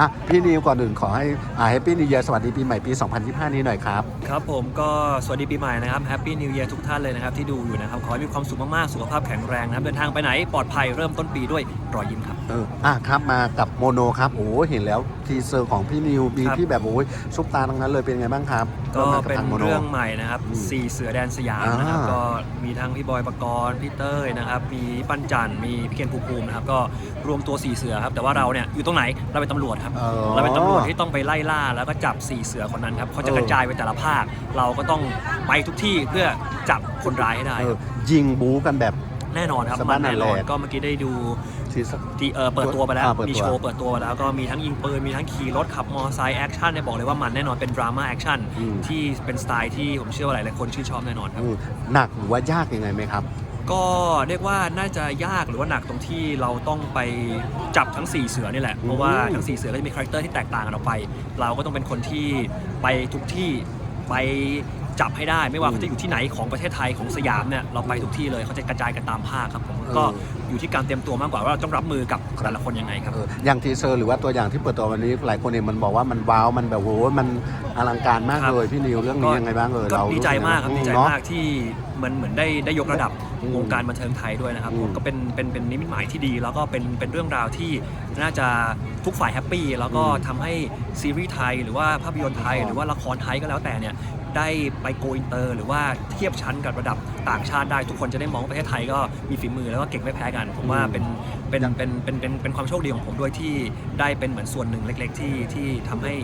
อะพี่นิวก่อนอื่นขอให้อ่าแฮปปี้นิวเยียสวัสดีปีใหม่ปี 2025 นี้หน่อยครับ ครับผมก็สวัสดีปีใหม่นะครับแฮปปี้นิว e ย r ทุกท่านเลยนะครับที่ดูอยู่นะครับขอให้มีความสุขมากๆ สุขภาพแข็งแรงนะครับเดินทางไปไหนปลอดภัยเริ่มต้นปีด้วยรอยยิ้มครับ เอออะครับมากับโมโนครับโอ้เห็นแล้วทีเซอร์ของพี่นิวมีครับ ที่แบบโอ้ยซุปตาทั้งนั้นเลยเป็นไงบ้างครับก็ร่วมงาบเป็นทางโมโเรื่องใหม่นะครับอืมสี่เสือแดนสยามนะครับอ่า ก็มีทั้งพี่บอยปกรณ์พี่เต้ยนะครับมีปั้นจันทร์มีพี่เคนภูมิภูมินะครับก็รวมตัวสี่เสือครับแต่ว่าเราเนี่ยอยู่ตรงไหนเราเป็นตำรวจครับออเราเป็นตำรวจที่ต้องไปไล่ล่าแล้วก็จับสี่เสือคนนั้นครับเขาจะเออกระจายไปแต่ละภาค เราก็ต้องไปทุกที่เพื่อจับคนร้ายให้ได้เออยิงบู๊กันแบบ แน่นอนครับสมับานนแน่นอนนั่นแหละ ก็เมื่อกี้ได้ดูทีสที่เออเปิดตัวไปแล้ว อ่าเปิดตัว มีโชว์เปิดตัวไปแล้วก็มีทั้งยิงปืนมีทั้งขี่รถขับมอเตอร์ไซค์แอคชั่นเนี่ยบอกเลยว่ามันแน่นอนเป็นดราม่าแอคชั่นอืมที่เป็นสไตล์ที่ผมเชื่อว่าหลายๆคนชื่นชอบแน่นอนครับ อืมหนักหรือว่ายากยังไงไหมครับ ก็เรียกว่าน่าจะยากหรือว่าหนักตรงที่เราต้องไปจับทั้ง 4 เสือนี่แหละ เพราะว่าทั้ง 4 เสือก็จะมีคาแรคเตอร์ที่แตกต่างกันออกไป เราก็ต้องเป็นคนที่ไปทุกที่ไปจับให้ได้ไม่ว่าอืมเขาจะอยู่ที่ไหนของประเทศไทยของสยามเนี่ยเราไปทุกที่เลยเขาจะกระจายกันตามภาคครับผมเออก็อยู่ที่การเตรียมตัวมากกว่าว่าเราต้องรับมือกับแต่ละคนยังไงครับเอออย่างทีเซอร์หรือว่าตัวอย่างที่เปิดตัววันนี้หลายคนเองมันบอกว่ามันว้าวมันแบบโหมันอลังการมากครับเลยพี่นิวเรื่องนี้ยังไงบ้างเออก็เราดีใจมากครับดีใจเนอะมากที่ มันเหมือนได้ได้ยกระดับอืมวงการบันเทิงไทยด้วยนะครับอืมผมก็เป็นเป็นเป็นนิมิตหมายที่ดี แล้วก็เป็นเป็นเรื่องราวที่น่าจะทุกฝ่ายแฮปปี้แล้วก็ทำให้ซีรีส์ไทย หรือว่าภาพยนตร์ไทย หรือว่าละครไทยก็แล้วแต่เนี่ยได้ไปโกอินเตอร์ หรือว่าเทียบชั้นกับระดับต่างชาติได้ทุกคนจะได้มองว่าประเทศไทยก็มีฝีมือแล้วก็เก่งไม่แพ้กัน ผมว่าเป็นเป็นเป็นเป็นเป็นเป็นความโชคดีของผมด้วยที่ได้เป็นเหมือนส่วนหนึ่งเล็ก ๆ ที่ที่ทำให้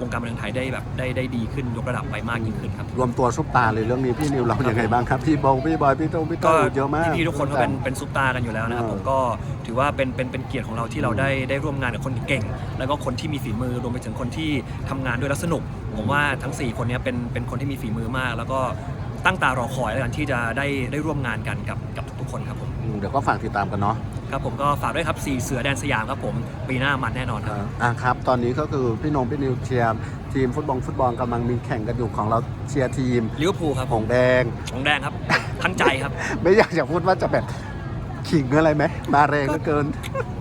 วงการบันเทิงไทยได้แบบได้ได้ดีขึ้นยกระดับไปมากยิ่งขึ้นครับรวมตัวซุปตาเลยเรื่องนี้พี่นิวเราอย่างไงบ้างครับพี่บงพี่บอยพี่โต้งพี่โต้ก็เยอะมาก พี่ๆทุกคนก็เป็นเป็นซุปตากันอยู่แล้วนะครับ เออ ผมก็ถือว่าเป็นเป็นเป็นเกียรติของเราที่เราได้ได้ร่วมงานกับคนเก่ง แล้วก็คนที่มีฝีมือรวมไปถึงคนที่ทำงานด้วยแล้วสนุก ผมว่าทั้ง 4 คนเนี้เป็นเป็นคนที่มีฝีมือมาก แล้วก็ตั้งตารอคอยแล้วกันที่จะได้ได้ร่วมงานกันกับกับทุกๆคนครับผม อืมเดี๋ยวก็ฝากติดตามกันเนาะ ครับผมก็ฝากด้วยครับสี่เสือแดนสยามครับผมปีหน้ามันแน่นอนครับอ่าครับ ตอนนี้ก็คือพี่นงพี่นิวเชียร์ทีมฟุตบอลฟุตบอลกำลังมีแข่งกันอยู่ของเราเชียร์ทีมลิเวอร์พูลครับหผงมแดงของแดงครับ ทั้งใจครับ ไม่อยากจะพูดว่าจะแบบ ขิงอะไรไหมมาแรงเหลือเกิน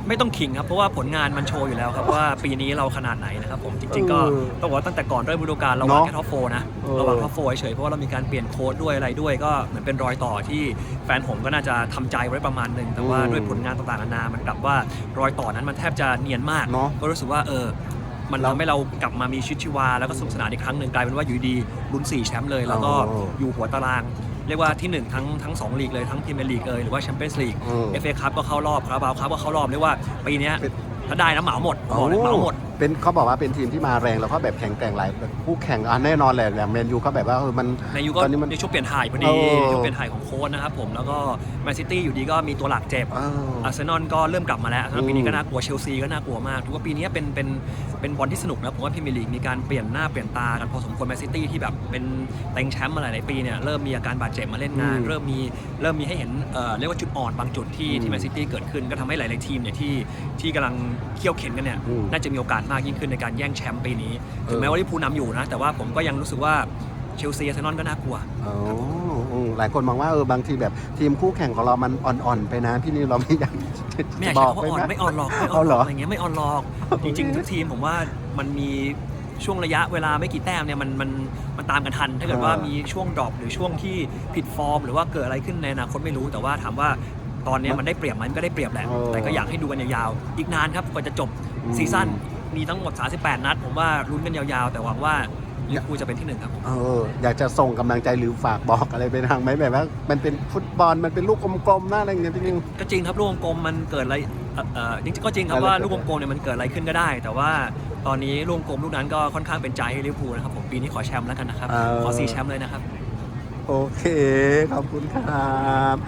ไม่ต้องขิงครับ เพราะว่าผลงานมันโชว์อยู่แล้วครับ ว่าปีนี้เราขนาดไหนนะครับผมจริงๆก็เออต้องบอกว่าตั้งแต่ก่อนเริ่มฤดูกาลเราวางเนอะแค่ท็อปโฟนะเออ เราวางท็อปโฟเฉยๆเพราะว่าเรามีการเปลี่ยนโค้ดด้วยอะไรด้วย ก็เหมือนเป็นรอยต่อที่แฟนผมก็น่าจะทำใจไว้ประมาณหนึ่งแต่ว่าอืมด้วยผลงานต่างๆนานามันกลับว่ารอยต่อนั้นมันแทบจะเนียนมาก เนอะ ก็รู้สึกว่าเออ มันเราทำให้เรากลับมามีชีวิตชีวา แล้วก็สนุกสนานอีกครั้งหนึ่งกลายเป็นว่าอยู่ดีๆลุ้นสี่แชมป์เลย แล้วก็โอ้อยู่หัวตาราง เรียกว่าที่หนึ่งทั้งทั้งสองลีกเลยทั้งพรีเมียร์ลีกเอยหรือว่าแชมเปี้ยนส์ลีกเออเอฟเอคัพก็เข้ารอบคาราบาวคัพก็เข้ารอบเรียกว่าปีเนี้ยเป็น ถ้าได้นะเหมาหมดบอกเลยเหมาหมด เป็นเขาบอกว่าเป็นทีมที่มาแรงแล้วก็แบบแข็งแกร่งหลายคู่แข่งอะแน่นอนแหละอย่างแมนยูก็แบบว่าเออมันในยุคก็ตอนนี้มัน ในช่วงเปลี่ยนถ่ายพอดีเออในช่วงเปลี่ยนถ่ายของโค้ชนะครับผมแล้วก็แมนซิตี้อยู่ดีก็มีตัวหลักเจ็บเอออาร์เซนอลก็เริ่มกลับมาแล้วนะครับอืมปีนี้ก็น่ากลัวเชลซีก็น่ากลัวมากถือว่าปีนี้เป็นเป็นเป็นบอลที่สนุกนะผมว่าพรีเมียร์ลีกมีการเปลี่ยนหน้าเปลี่ยนตากันพอสมควรแมนซิตี้ที่แบบเป็นเต็งแชมป์มาหลายๆปีเนี่ยเริ่มมีอาการบาดเจ็บมาเล่นงานอืมเริ่มมีเริ่มมีให้เห็นเอ่อเรียกว่าจุดอ่อนบางจุดที่อืมที่แมนซิตี้เกิดขึ้นก็ทำให้หลายๆทีมเนี่ยที่ที่กำลังเคี่ยวเข็นกันเนี่ยอืมน่าจะมีโอกาสมากยิ่งขึ้นในการแย่งแชมป์ปีนี้เออถึงแม้ว่าลิเวอร์พูลนำอยู่นะ แต่ว่าผมก็ยังรู้สึกว่าเชลซีอาร์เซนอลก็น่ากลัว อ๋ออืมหลายคนมองว่าเออบางทีแบบทีมคู่แข่งของเรามันอ่อนๆไปนะ พี่นี่เราไม่อยากไม่อยากบใช้อกคำว่าอ่อนไหมไม่อ่อนหรอกไม่อ่เอาอนเหหรรออกอะไรเงี้ยไม่อ่อนหรอก จริงๆทุกทีมผมว่ามันมีช่วงระยะเวลาไม่กี่แต้มเนี่ยมันมันมันตามกันทัน ถ้าเกิดว่าเออมีช่วงดรอปหรือช่วงที่ผิดฟอร์ม หรือว่าเกิดอะไรขึ้นในอนาคตไม่รู้แต่ว่าถามว่า ตอนเนี้ยมันได้เปรียบไหมมันก็ได้เปรียบแหละเออแต่ก็อยากให้ดูกันยาวๆ อีกนานครับกว่าจะจบอืมซีซั่นมีทั้งหมด 38 นัด ผมว่าลุ้นกันยาวๆ แต่หวังว่าลิเวอร์พูลจะเป็นที่หนึ่งครับเอออยากจะส่งกำลังใจหรือฝากบอกอะไรไปทางไหมแบบว่า มันเป็นฟุตบอลมันเป็นลูกกลมๆหน้าอะไรอย่างเงี้ยพี่นิวก็จริงครับลูกวงกลมมันเกิดอะไรเอ่อเอ่อจริงๆก็จริงครับอะไรว่าเกิดลูกวงกลมเนี่ยมันเกิดอะไรขึ้นก็ได้ แต่ว่าตอนนี้ลูกวงกลมลูกนั้นก็ค่อนข้างเป็นใจให้ลิเวอร์พูลนะครับผมปีนี้ขอแชมป์แล้วกันนะครับเออขอซีแชมป์เลยนะครับโอเคขอบคุณครับ